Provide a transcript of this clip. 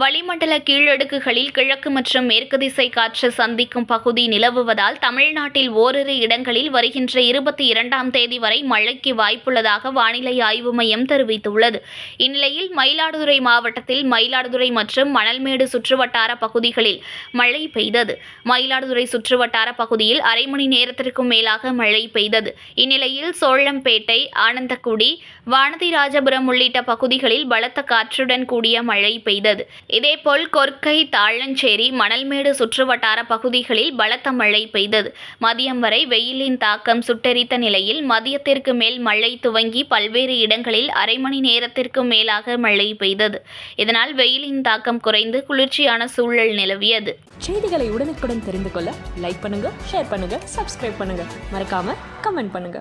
வளிமண்டல கீழடுக்குகளில் கிழக்கு மற்றும் மேற்கு திசை காற்று சந்திக்கும் பகுதி நிலவுவதால் தமிழ்நாட்டில் ஓரிரு இடங்களில் வருகின்ற இருபத்தி இரண்டாம் தேதி வரை மழைக்கு வாய்ப்புள்ளதாக வானிலை ஆய்வு மையம் தெரிவித்துள்ளது. இந்நிலையில் மயிலாடுதுறை மாவட்டத்தில் மயிலாடுதுறை மற்றும் மணல்மேடு சுற்றுவட்டார பகுதிகளில் மழை பெய்தது. மயிலாடுதுறை சுற்றுவட்டார பகுதியில் அரை மணி நேரத்திற்கும் மேலாக மழை பெய்தது. இந்நிலையில் சோழம்பேட்டை ஆனந்தக்குடி வானதி ராஜபுரம் உள்ளிட்ட பகுதிகளில் பலத்த காற்றுடன் கூடிய மழை பெய்தது. இதேபோல் கொர்க்கை தாழஞ்சேரி மணல்மேடு சுற்றுவட்டார பகுதிகளில் பலத்த மழை பெய்தது. மதியம் வரை வெயிலின் தாக்கம் சுட்டெரித்த நிலையில் மதியத்திற்கு மேல் மழை துவங்கி பல்வேறு இடங்களில் அரை மணி நேரத்திற்கு மேலாக மழை பெய்தது. இதனால் வெயிலின் தாக்கம் குறைந்து குளிர்ச்சியான சூழல் நிலவியது. செய்திகளை உடனுக்குடன் தெரிந்து கொள்ள லைக் பண்ணுங்க ஷேர் பண்ணுங்க சப்ஸ்கிரைப் பண்ணுங்க. மறக்காம கமெண்ட் பண்ணுங்க.